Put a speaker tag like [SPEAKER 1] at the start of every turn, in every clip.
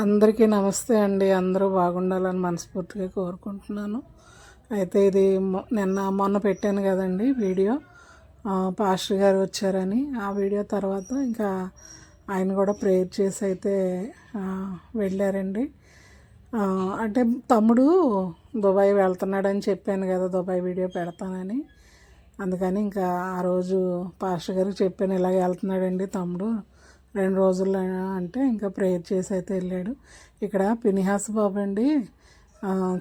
[SPEAKER 1] అందరికీ నమస్తే అండి. అందరూ బాగుండాలని మనస్ఫూర్తిగా కోరుకుంటున్నాను. అయితే ఇది నిన్న మొన్న పెట్టాను కదండి వీడియో. పాస్టర్ గారు వచ్చారని. ఆ వీడియో తర్వాత ఇంకా ఆయన కూడా ప్రేయర్ చేసి అయితే వెళ్ళారండి. అంటే తమ్ముడు దుబాయ్ వెళ్తున్నాడని చెప్పాను కదా దుబాయ్ వీడియో పెడతానని. అందుకని ఇంకా ఆ రోజు పాస్టర్ గారికి చెప్పాను ఇలాగ వెళ్తున్నాడండి తమ్ముడు. రెండు రోజుల్లో అంటే ఇంకా ప్రేయర్ చేసి అయితే వెళ్ళాడు. ఇక్కడ పినిహాస్ బాబు అండి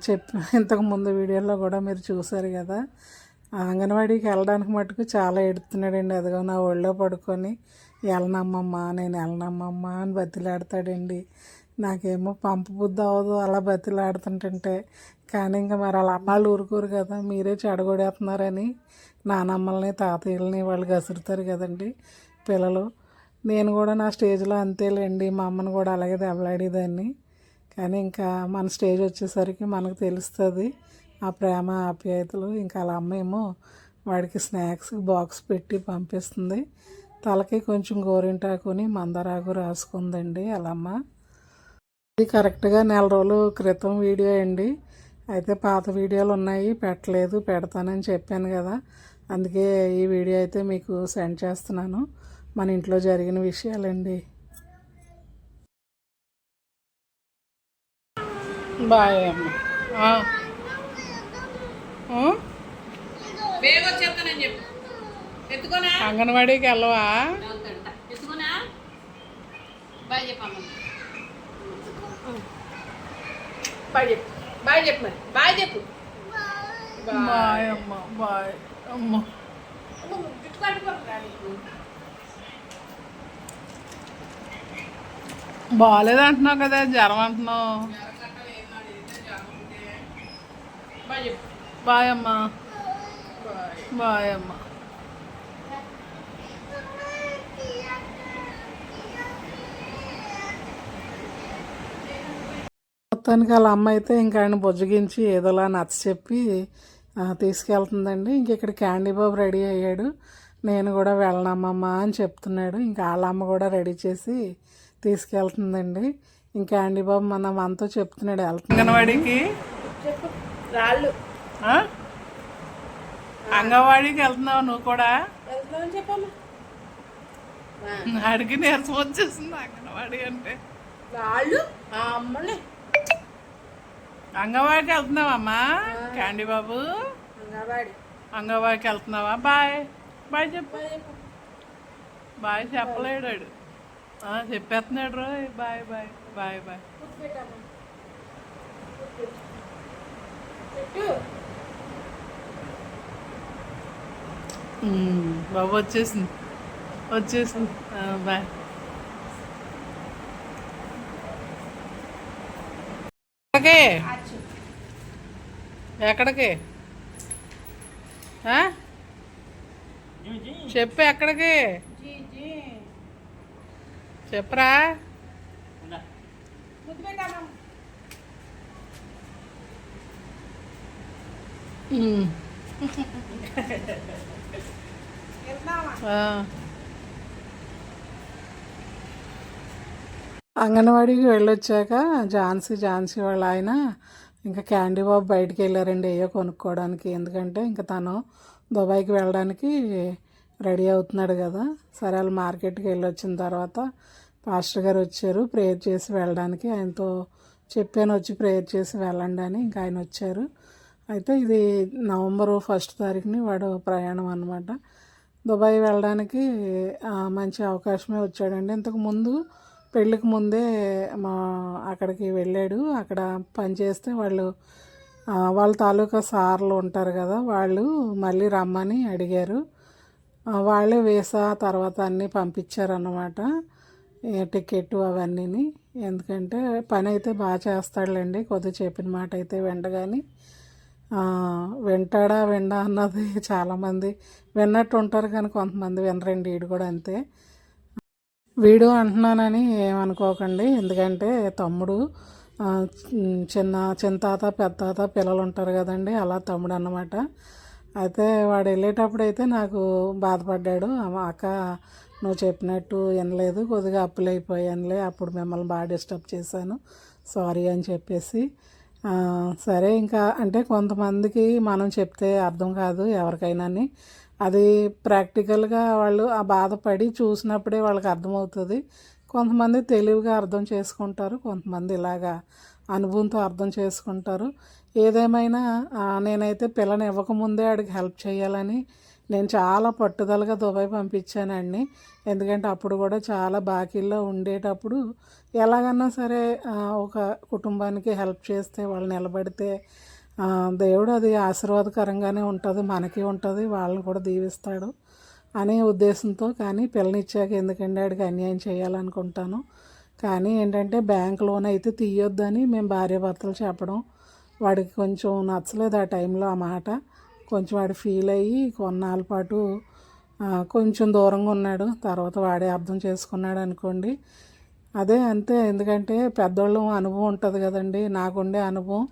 [SPEAKER 1] చెప్పి ఇంతకుముందు వీడియోలో కూడా మీరు చూశారు కదా. అంగన్వాడీకి వెళ్ళడానికి మటుకు చాలా ఎడుతున్నాడండి అదిగో నా ఒళ్ళో పడుకొని వెళ్ళనమ్మమ్మా నేను వెళ్ళనమ్మమ్మా అని బతిలాడతాడండి. నాకేమో పంపు బుద్ధి అవ్వదు అలా బతిలాడుతుంటుంటే. కానీ ఇంకా మరి వాళ్ళ అమ్మాళ్ళు ఊరుకోరు కదా మీరే చెడగొడేస్తున్నారని నానమ్మల్ని తాతయ్యలని వాళ్ళు గసురుతారు కదండి పిల్లలు. నేను కూడా నా స్టేజ్లో అంతేలేండి మా అమ్మని కూడా అలాగే దెబ్బలాడేదాన్ని. కానీ ఇంకా మన స్టేజ్ వచ్చేసరికి మనకు తెలుస్తుంది ఆ ప్రేమ ఆప్యాయతలు. ఇంకా అలా అమ్మ ఏమో వాడికి స్నాక్స్ బాక్స్ పెట్టి పంపిస్తుంది. తలకి కొంచెం గోరింటాకుని మందరాకు రాసుకుందండి అలా అమ్మ ఇది కరెక్ట్గా నెల రోజులు క్రితం వీడియో అండి. అయితే పాత వీడియోలు ఉన్నాయి పెట్టలేదు పెడతానని చెప్పాను కదా. అందుకే ఈ వీడియో అయితే మీకు సెండ్ చేస్తున్నాను. మన ఇంట్లో జరిగిన విషయాలండి. బాయ్ అమ్మ. అంగన్వాడీకి వెళ్ళవా?
[SPEAKER 2] బాయ్ బాయ్ చెప్పు. బాయ్ చెప్పు మరి. బాయ్ చెప్పు.
[SPEAKER 1] బాయ్ అమ్మ బాయ్ అమ్మ. బాగాలేదు అంటున్నావు కదా జ్వరం అంటున్నావు.
[SPEAKER 2] బాయ్
[SPEAKER 1] అమ్మా.
[SPEAKER 2] బాయ్
[SPEAKER 1] అమ్మా. మొత్తానికి వాళ్ళ అమ్మ అయితే ఇంకా ఆయన బుజ్జగించి ఏదోలా నచ్చ చెప్పి తీసుకెళ్తుందండి. ఇంక ఇక్కడ క్యాండీ బాబు రెడీ అయ్యాడు. నేను కూడా వెళ్ళనమ్మమ్మా అని చెప్తున్నాడు. ఇంకా వాళ్ళ అమ్మ కూడా రెడీ చేసి తీసుకెళ్తుందండి. ఇంకా క్యాండీ బాబు మన మనతో చెప్తున్నాడు అంగన్వాడికి?
[SPEAKER 2] చెప్పు రాళ్ళు.
[SPEAKER 1] అంగన్వాడికి వెళ్తున్నావు నువ్వు కూడా? అడిగి నీరసం వచ్చేసింది అంగన్వాడి అంటే.
[SPEAKER 2] రాళ్ళు? ఆ అమ్మలే.
[SPEAKER 1] అంగన్వాడికి వెళ్తున్నావమ్మా? క్యాండీ బాబు? అంగన్వాడికి వెళ్తున్నావా? బాయ్. బాయ్ చెప్పు.
[SPEAKER 2] బాయ్ చెప్పు
[SPEAKER 1] బాయ్ చెప్పలేడు వాడు. ఆ, చెప్పేస్తున్నాడు రోయ్ బాయ్ బాయ్ బాయ్ బాయ్. బాబు వచ్చేసింది. వచ్చేసింది. బాయ్. ఎక్కడికి? ఎక్కడికి? చెప్పు ఎక్కడికి? చెప్పరా? అంగన్వాడీకి వెళ్ళొచ్చాక ఝాన్సీ ఝాన్సీ వాళ్ళ ఆయన ఇంకా క్యాండీ బాబు బయటికి వెళ్ళారండి ఏయో కొనుక్కోవడానికి. ఎందుకంటే ఇంకా తను దుబాయ్కి వెళ్ళడానికి రెడీ అవుతున్నాడు కదా. సరే వాళ్ళు మార్కెట్కి వెళ్ళి వచ్చిన తర్వాత పాస్టర్ గారు వచ్చారు ప్రేయర్ చేసి వెళ్ళడానికి. ఆయనతో చెప్పాను వచ్చి ప్రేయర్ చేసి వెళ్ళండి అని ఇంకా ఆయన వచ్చారు. అయితే ఇది నవంబర్ ఫస్ట్ తారీఖుని వాడు ప్రయాణం అనమాట దుబాయ్ వెళ్ళడానికి మంచి అవకాశమే వచ్చాడండి. ఇంతకు ముందు పెళ్ళికి ముందే మా అక్కడికి వెళ్ళాడు. అక్కడ పని చేస్తే వాళ్ళు వాళ్ళ తాలూకా సార్లు ఉంటారు కదా వాళ్ళు మళ్ళీ రమ్మని అడిగారు. వాళ్ళే వీసా తర్వాత అన్నీ పంపించారన్నమాట. టికెట్ అవన్నీని. ఎందుకంటే పని అయితే బాగా చేస్తాడులేండి. కొద్దిగా చెప్పిన మాట అయితే వెంటగాని వింటాడా విండా అన్నది చాలామంది విన్నట్టు ఉంటారు కానీ కొంతమంది వినరండి. వీడు కూడా అంతే. వీడు అంటున్నానని ఏమనుకోకండి. ఎందుకంటే తమ్ముడు చిన్న చిన్న తాత పెద్ద తాత పిల్లలు ఉంటారు కదండి. అలా తమ్ముడు అన్నమాట అయితే వాడు వెళ్ళేటప్పుడు అయితే నాకు బాధపడ్డాడు. అక్క నువ్వు చెప్పినట్టు వినలేదు. కొద్దిగా అప్పులు అయిపోయానులే. అప్పుడు మిమ్మల్ని బాగా డిస్టర్బ్ చేశాను. సారీ అని చెప్పేసి సరే ఇంకా అంటే కొంతమందికి మనం చెప్తే అర్థం కాదు ఎవరికైనాని. అది ప్రాక్టికల్గా వాళ్ళు ఆ బాధపడి చూసినప్పుడే వాళ్ళకి అర్థమవుతుంది. కొంతమంది తెలివిగా అర్థం చేసుకుంటారు. కొంతమంది ఇలాగా అనుభవంతో అర్థం చేసుకుంటారు. ఏదేమైనా నేనైతే పిల్లని ఇవ్వకముందే ఆడికి హెల్ప్ చేయాలని నేను చాలా పట్టుదలగా దుబాయ్ పంపించానండి ఎందుకంటే అప్పుడు కూడా చాలా బాకీల్లో ఉండేటప్పుడు ఎలాగన్నా సరే ఒక కుటుంబానికి హెల్ప్ చేస్తే వాళ్ళు నిలబడితే దేవుడు అది ఆశీర్వాదకరంగానే ఉంటుంది మనకి ఉంటుంది వాళ్ళని కూడా దీవిస్తాడు అనే ఉద్దేశంతో కానీ పిల్లనిచ్చాక ఎందుకంటే ఆడికి అన్యాయం చేయాలనుకుంటాను. కానీ ఏంటంటే బ్యాంక్ లోన్ అయితే తీయొద్దని మేము భార్యాభర్తలు చెప్పడం. వాడికి కొంచెం నచ్చలేదు ఆ టైంలో ఆ మాట. కొంచెం వాడు ఫీల్ అయ్యి కొన్నాళ్ళ పాటు కొంచెం దూరంగా ఉన్నాడు. తర్వాత వాడే అర్థం చేసుకున్నాడు అనుకోండి. అదే అంతే. ఎందుకంటే పెద్దవాళ్ళు అనుభవం ఉంటుంది కదండి. నాకుండే అనుభవం.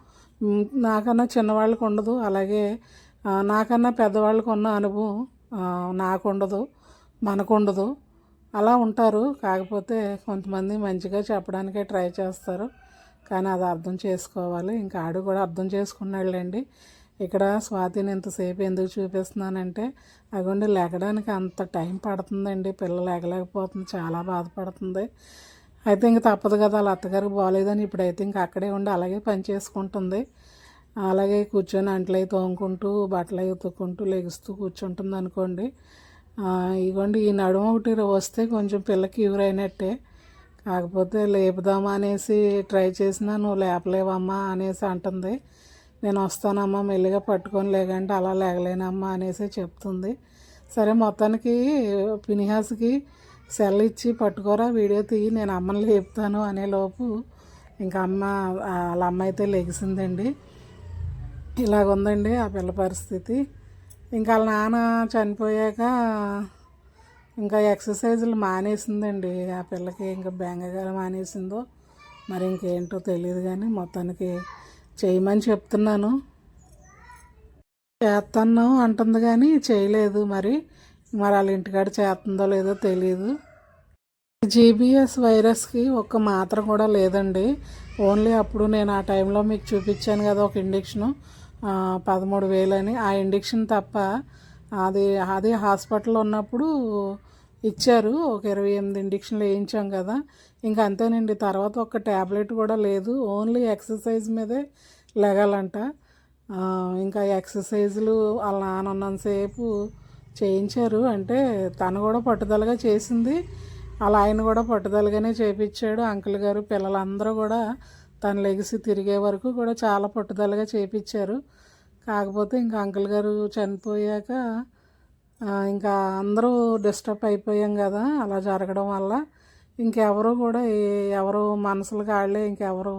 [SPEAKER 1] నాకన్నా చిన్నవాళ్ళకు ఉండదు. అలాగే నాకన్నా పెద్దవాళ్ళకు ఉన్న అనుభవం నాకు ఉండదు మనకు ఉండదు అలా ఉంటారు. కాకపోతే కొంతమంది మంచిగా చెప్పడానికే ట్రై చేస్తారు. కానీ అది అర్థం చేసుకోవాలి. ఇంకా ఆడు కూడా అర్థం చేసుకున్నాడులేండి. ఇక్కడ స్వాతిని ఇంతసేపు ఎందుకు చూపిస్తున్నానంటే అగోండి లేకడానికి అంత టైం పడుతుందండి. పిల్ల లేకలేకపోతుంది చాలా బాధపడుతుంది. అయితే ఇంక తప్పదు కదా వాళ్ళ అత్తగారికి బాగాలేదని ఇప్పుడైతే ఇంక అక్కడే ఉండి అలాగే పని చేసుకుంటుంది. అలాగే కూర్చొని అంట్లు అవి తోముకుంటూ బట్టలు అవి ఉతుక్కుంటూ లెగుస్తూ కూర్చుంటుంది అనుకోండి. ఇగోండి ఈ నడుము ఒకటి వస్తే కొంచెం పిల్లకి ఎవరైనట్టే కాకపోతే లేపుదామా అనేసి ట్రై చేసినా నువ్వు లేపలేవమ్మా అనేసి అంటుంది. నేను వస్తానమ్మా మెల్లిగా పట్టుకొని లేకంటే అలా లేగలేనమ్మా అనేసి చెప్తుంది. సరే మొత్తానికి పినిహాస్కి సెల్ ఇచ్చి పట్టుకోరా వీడియో తీయి నేను అమ్మని లేపుతాను అనేలోపు ఇంకా అమ్మ వాళ్ళ అమ్మ అయితే లెగిసిందండి. ఇలాగుందండి ఆ పిల్ల పరిస్థితి. ఇంకా వాళ్ళ నాన్న చనిపోయాక ఇంకా ఎక్సర్సైజులు మానేసిందండి. ఆ పిల్లకి ఇంకా బెంగగా మానేసిందో మరి ఇంకేంటో తెలియదు కానీ మొత్తానికి చేయమని చెప్తున్నాను. చేస్తాను అంటుంది కానీ చేయలేదు మరి. మరి వాళ్ళ ఇంటికాడ చేస్తుందో లేదో తెలియదు జీబీఎస్ వైరస్కి ఒక్క మాత్ర కూడా లేదండి. ఓన్లీ అప్పుడు నేను ఆ టైంలో మీకు చూపించాను కదా ఒక ఇండక్షను పదమూడు వేలని ఆ ఇండక్షన్ తప్ప అది అదే హాస్పిటల్లో ఉన్నప్పుడు ఇచ్చారు. ఒక ఇరవై ఎనిమిది ఇండక్షన్లు వేయించాం కదా. ఇంకా అంతేనండి. తర్వాత ఒక ట్యాబ్లెట్ కూడా లేదు. ఓన్లీ ఎక్సర్సైజ్ మీదే లెగాలంట. ఇంకా ఎక్సర్సైజులు వాళ్ళ నాన్నంతసేపు చేయించారు. అంటే తను కూడా పట్టుదలగా చేసింది. అలా ఆయన కూడా పట్టుదలగానే చేపించాడు. అంకుల్ గారు పిల్లలందరూ కూడా తను లెగిసి తిరిగే వరకు కూడా చాలా పట్టుదలగా చేపించారు కాకపోతే ఇంకా అంకుల్ గారు చనిపోయాక ఇంకా అందరూ డిస్టర్బ్ అయిపోయాం కదా అలా జరగడం వల్ల. ఇంకెవరు కూడా ఎవరు మనసులు కాళ్ళే ఇంకెవరు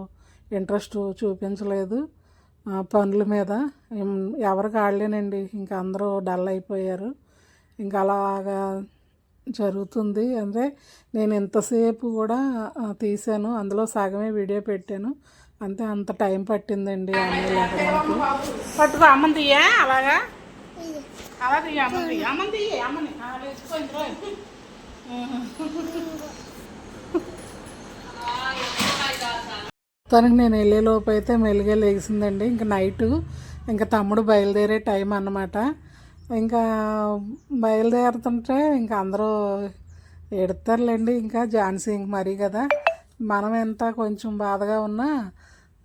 [SPEAKER 1] ఇంట్రెస్ట్ చూపించలేదు పనుల మీద. ఎవరు కాళ్ళేనండి ఇంకా అందరూ డల్ అయిపోయారు. ఇంకా అలాగా జరుగుతుంది. అంటే నేను ఎంతసేపు కూడా తీసాను అందులో సగమే వీడియో పెట్టాను. అంతే అంత టైం పట్టిందండి
[SPEAKER 2] పట్టుకో అలాగా? అమ్మని
[SPEAKER 1] తనకి నేను వెళ్ళే లోపు అయితే మెల్లిగా లేచిందండి ఇంకా నైట్ ఇంకా తమ్ముడు బయలుదేరే టైం అన్నమాట. ఇంకా బయలుదేరుతుంటే ఇంకా అందరూ ఎడతారులేండి. ఇంకా ఝాన్సీ ఇంక మరీ కదా. మనం ఎంత కొంచెం బాధగా ఉన్నా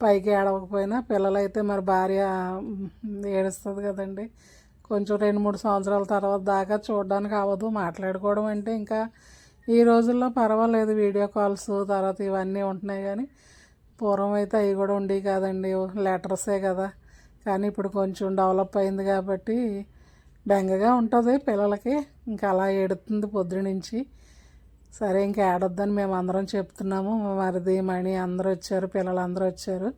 [SPEAKER 1] పైకి ఏడవకపోయినా పిల్లలైతే మరి భార్య ఏడుస్తుంది కదండి. కొంచెం రెండు మూడు సంవత్సరాల తర్వాత దాకా చూడడానికి అవ్వదు. మాట్లాడుకోవడం అంటే ఇంకా ఈ రోజుల్లో పర్వాలేదు. వీడియో కాల్స్ తర్వాత ఇవన్నీ ఉంటున్నాయి కానీ పూర్వం అయితే అవి కూడా ఉండేవి కాదండి. లెటర్సే కదా. కానీ ఇప్పుడు కొంచెం డెవలప్ అయింది కాబట్టి బెంగగా ఉంటుంది పిల్లలకి. ఇంకా అలా ఎడుతుంది పొద్దు నుంచి. సరే ఇంకా ఏడొద్దని మేము అందరం చెప్తున్నాము. మరిది మణి అందరూ వచ్చారు పిల్లలు అందరూ వచ్చారు.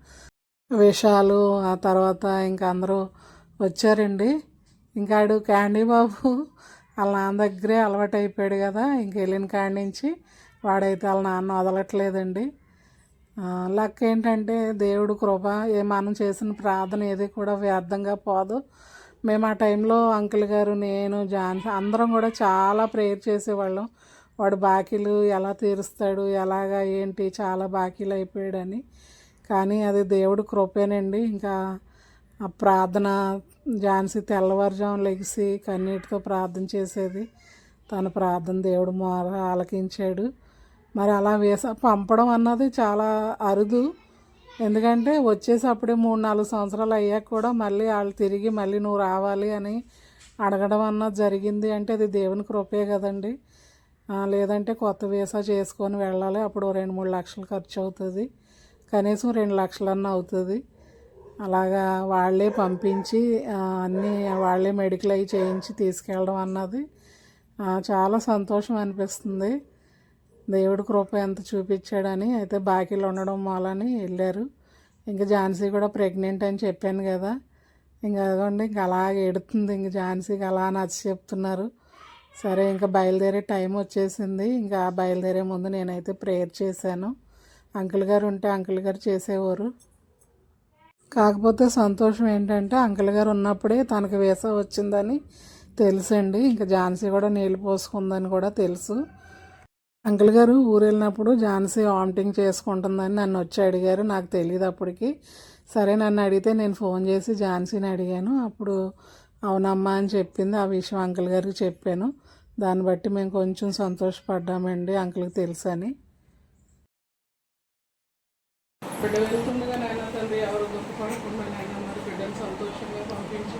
[SPEAKER 1] విషాలు ఆ తర్వాత ఇంకా అందరూ వచ్చారండి. ఇంకా ఆడు క్యాండీ బాబు వాళ్ళ నాన్న దగ్గరే అలవాటు అయిపోయాడు కదా. ఇంక వెళ్ళిన కాడి నుంచి వాడైతే వాళ్ళ నాన్న వదలట్లేదండి. లక్ ఏంటంటే దేవుడు కృప ఏ మనం చేసిన ప్రార్థన ఏది కూడా వ్యర్థంగా పోదు. మేము ఆ టైంలో అంకుల్ గారు నేను జాన్స్ అందరం కూడా చాలా ప్రేయర్ చేసేవాళ్ళం. వాడు బాకీలు ఎలా తీరుస్తాడు ఎలాగా ఏంటి చాలా బాకీలు అయిపోయాడని. కానీ అది దేవుడు కృపేనండి. ఇంకా ఆ ప్రార్థన ఝాన్సీ తెల్లవారుజాము లెగిసి కన్నీటితో ప్రార్థన చేసేది. తన ప్రార్థన దేవుడు మొర ఆలకించాడు. మరి అలా వేస పంపడం అన్నది చాలా అరుదు. ఎందుకంటే వచ్చేసి అప్పుడే మూడు నాలుగు సంవత్సరాలు అయ్యాక కూడా మళ్ళీ వాళ్ళు తిరిగి మళ్ళీ నువ్వు రావాలి అని అడగడం అన్నది జరిగింది అంటే అది దేవుని కృపే కదండి. లేదంటే కొత్త వీసా చేసుకొని వెళ్ళాలి. అప్పుడు రెండు మూడు లక్షలు ఖర్చు అవుతుంది. కనీసం రెండు లక్షలన్నా అవుతుంది. అలాగా వాళ్ళే పంపించి అన్నీ వాళ్ళే మెడికల్ అవి చేయించి తీసుకెళ్ళడం అన్నది చాలా సంతోషం అనిపిస్తుంది. దేవుడి కృప ఎంత చూపించాడని అయితే బాకీలు ఉండడం మూలని వెళ్ళారు. ఇంకా ఝాన్సీ కూడా ప్రెగ్నెంట్ అని చెప్పాను కదా. ఇంకా అదిగోండి ఇంకా అలాగే ఎడుతుంది. ఇంక ఝాన్సీకి అలా నచ్చి చెప్తున్నారు. సరే ఇంకా బయలుదేరే టైం వచ్చేసింది. ఇంకా బయలుదేరే ముందు నేనైతే ప్రేయర్ చేశాను. అంకుల్ గారు ఉంటే అంకుల్ గారు చేసేవారు. కాకపోతే సంతోషం ఏంటంటే అంకుల్ గారు ఉన్నప్పుడే తనకు వీసా వచ్చిందని తెలుసండి. ఇంకా ఝాన్సీ కూడా నీళ్ళు పోసుకుందని కూడా తెలుసు. అంకుల్ గారు ఊరు వెళ్ళినప్పుడు ఝాన్సీ వామిటింగ్ చేసుకుంటుందని నన్ను వచ్చి అడిగారు నాకు తెలియదు అప్పటికి. సరే నన్ను అడిగితే నేను ఫోన్ చేసి ఝాన్సీని అడిగాను. అప్పుడు అవునమ్మా అని చెప్పింది. ఆ విషయం అంకుల్ గారికి చెప్పాను. దాన్ని బట్టి మేము కొంచెం సంతోషపడ్డామండి అంకుల్కి తెలుసని. బిడ్డ వెళ్తుండగా నాయన తండ్రి ఎవరు దుఃఖపడకుండా నాయన మరి బిడ్డను సంతోషంగా పంపించి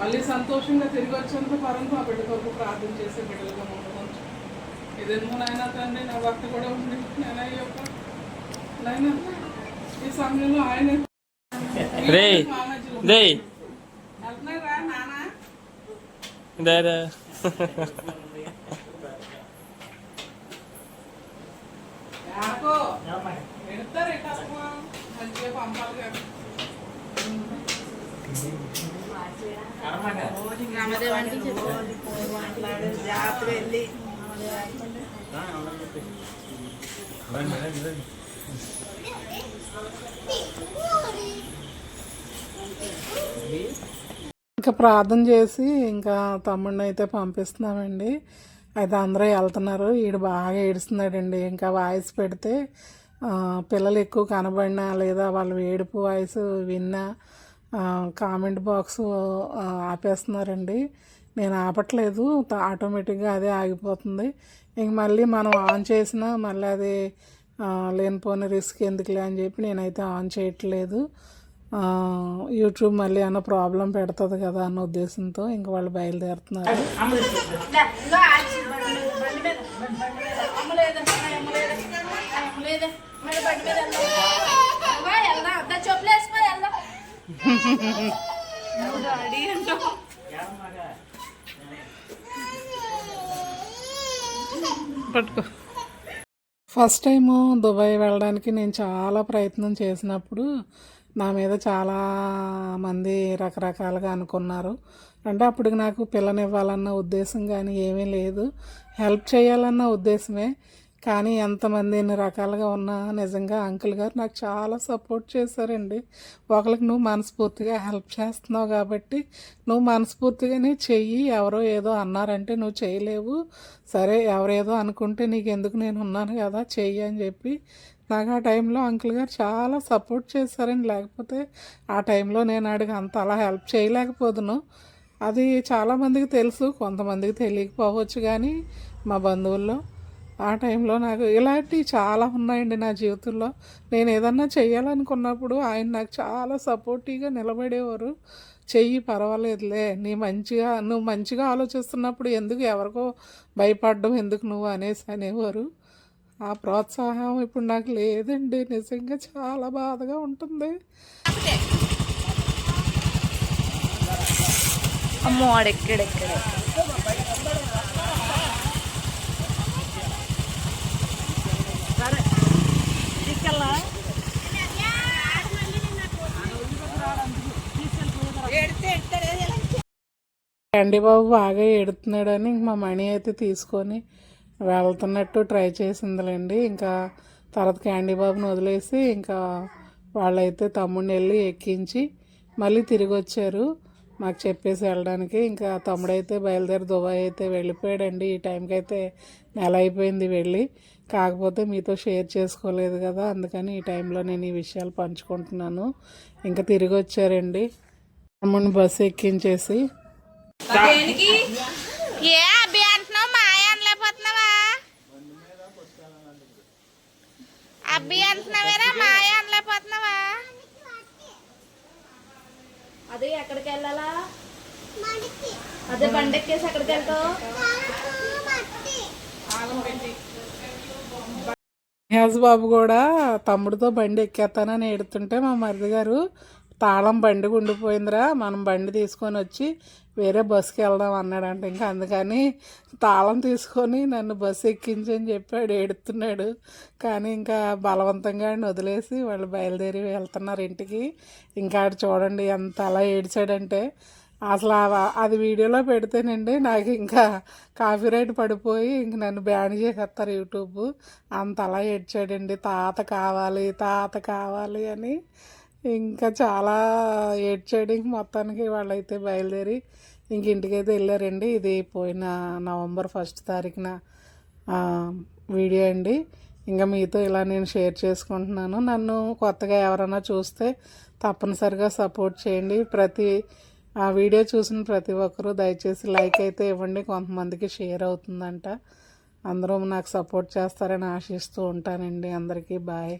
[SPEAKER 1] మళ్ళీ సంతోషంగా తిరిగి వచ్చేంత పరంగా ఆ బిడ్డ కొరకు ప్రార్థన చేసే బిడ్డలుగా ముందు ఇదేమో నాయన తండ్రి నా భక్తి కూడా ఉంది. నాయన ఈ యొక్క నాయన ఈ సమయంలో ఆయన
[SPEAKER 3] రే రే. దాదా
[SPEAKER 2] కదా. ఇంకా ప్రార్థన చేసి ఇంకా తమ్ముడిని అయితే పంపిస్తున్నామండి. అయితే అందరూ వెళ్తున్నారు. ఈడు బాగా ఏడుస్తున్నాడండి. ఇంకా వాయిస్ పెడితే పిల్లలు ఎక్కువ కనబడినా లేదా వాళ్ళు ఏడుపు వాయిస్ విన్నా కామెంట్ బాక్స్ ఆపేస్తున్నారండి. నేను ఆపట్లేదు. ఆటోమేటిక్గా అదే ఆగిపోతుంది. ఇంక మళ్ళీ మనం ఆన్ చేసినా మళ్ళీ అది లేనిపోని రిస్క్ ఎందుకులే అని చెప్పి నేనైతే ఆన్ చేయట్లేదు. ఆ, యూట్యూబ్ మళ్ళీ అన్న ప్రాబ్లం పెడుతుంది కదా అన్న ఉద్దేశంతో ఇంక వాళ్ళు బయలుదేరుతున్నారు. పట్టుకో. ఫస్ట్ టైము దుబాయ్ వెళ్ళడానికి నేను చాలా ప్రయత్నం చేసినప్పుడు నా మీద చాలా మంది రకరకాలుగా అనుకున్నారు. అంటే అప్పటికి నాకు పిల్లనివ్వాలన్న ఉద్దేశం కానీ ఏమీ లేదు. హెల్ప్ చేయాలన్న ఉద్దేశమే. కానీ ఎంతమంది ఎన్ని రకాలుగా ఉన్నా నిజంగా అంకుల్ గారు నాకు చాలా సపోర్ట్ చేశారండి. ఒకరికి నువ్వు మనస్ఫూర్తిగా హెల్ప్ చేస్తున్నావు కాబట్టి నువ్వు మనస్ఫూర్తిగానే చెయ్యి ఎవరో ఏదో అన్నారంటే నువ్వు చేయలేవు. సరే ఎవరేదో అనుకుంటే నీకు ఎందుకు నేను ఉన్నాను కదా చెయ్యి అని చెప్పి నాకు ఆ టైంలో అంకుల్ గారు చాలా సపోర్ట్ చేశారండి. లేకపోతే ఆ టైంలో నేను అడిగి అంత అలా హెల్ప్ చేయలేకపోదును. అది చాలామందికి తెలుసు కొంతమందికి తెలియకపోవచ్చు కానీ మా బంధువుల్లో ఆ టైంలో నాకు ఇలాంటివి చాలా ఉన్నాయండి నా జీవితంలో. నేను ఏదన్నా చేయాలనుకున్నప్పుడు ఆయన నాకు చాలా సపోర్టివ్గా నిలబడేవారు. చెయ్యి పర్వాలేదులే నీ మంచిగా నువ్వు మంచిగా ఆలోచిస్తున్నప్పుడు ఎందుకు ఎవరికో భయపడడం ఎందుకు నువ్వు అనేసి అనేవారు. ఆ ప్రోత్సాహం ఇప్పుడు నాకు లేదండి. నిజంగా చాలా బాధగా ఉంటుంది.
[SPEAKER 4] అమ్మో ఆడెక్కడెక్కడే?
[SPEAKER 1] అండి బాబు బాగా ఎడుతున్నాడని ఇంక మా మణి అయితే తీసుకొని వెళ్తున్నట్టు ట్రై చేసిందిలేండి. ఇంకా తర్వాత క్యాండీ బాబుని వదిలేసి ఇంకా వాళ్ళైతే తమ్ముడిని వెళ్ళి ఎక్కించి మళ్ళీ తిరిగి వచ్చారు మాకు చెప్పేసి వెళ్ళడానికి. ఇంకా తమ్ముడైతే బయలుదేరి దుబాయ్ అయితే వెళ్ళిపోయాడండి. ఈ టైంకి అయితే నెల అయిపోయింది వెళ్ళి. కాకపోతే మీతో షేర్ చేసుకోలేదు కదా అందుకని ఈ టైంలో నేను ఈ విషయాలు పంచుకుంటున్నాను. ఇంకా తిరిగి వచ్చారండి. తమ్ముడిని బస్సు ఎక్కించేసి.
[SPEAKER 2] అబ్బి అంటున్నావేరా? మాయ అనలేకపోతున్నావా? అదే ఎక్కడికి వెళ్ళాలా? అదే బండి ఎక్కేసి ఎక్కడికి వెళ్తావు?
[SPEAKER 1] నిహాజ్ బాబు కూడా తమ్ముడితో బండి ఎక్కేస్తానని ఎడుతుంటే మా మరిది గారు తాళం బండి ఉండిపోయిందిరా మనం బండి తీసుకొని వచ్చి వేరే బస్సుకి వెళ్దాం అన్నాడంట. ఇంకా అందుకని తాళం తీసుకొని నన్ను బస్సు ఎక్కించని చెప్పాడు ఏడుతున్నాడు. కానీ ఇంకా బలవంతంగా ఆడిని వదిలేసి వాళ్ళు బయలుదేరి వెళ్తున్నారు ఇంటికి. ఇంకా చూడండి ఎంత అలా ఏడ్చాడంటే అసలు అది వీడియోలో పెడితేనండి నాకు ఇంకా కాపీరైట్ పడిపోయి ఇంక నన్ను బ్యాన్ చేసేస్తారు యూట్యూబ్. అంత అలా ఏడ్చాడండి తాత కావాలి తాత కావాలి అని. ఇంకా చాలా ఏడ్చాడు ఇంక మొత్తానికి వాళ్ళైతే బయలుదేరి ఇంక ఇంటికైతే వెళ్ళారండి. ఇది పోయిన నవంబర్ ఫస్ట్ తారీఖున వీడియో అండి. ఇంకా మీతో ఇలా నేను షేర్ చేసుకుంటున్నాను. నన్ను కొత్తగా ఎవరైనా చూస్తే తప్పనిసరిగా సపోర్ట్ చేయండి. ప్రతి ఆ వీడియో చూసిన ప్రతి ఒక్కరూ దయచేసి లైక్ అయితే ఇవ్వండి. కొంతమందికి షేర్ అవుతుందంట. అందరూ నాకు సపోర్ట్ చేస్తారని ఆశిస్తూ ఉంటానండి. అందరికీ బాయ్.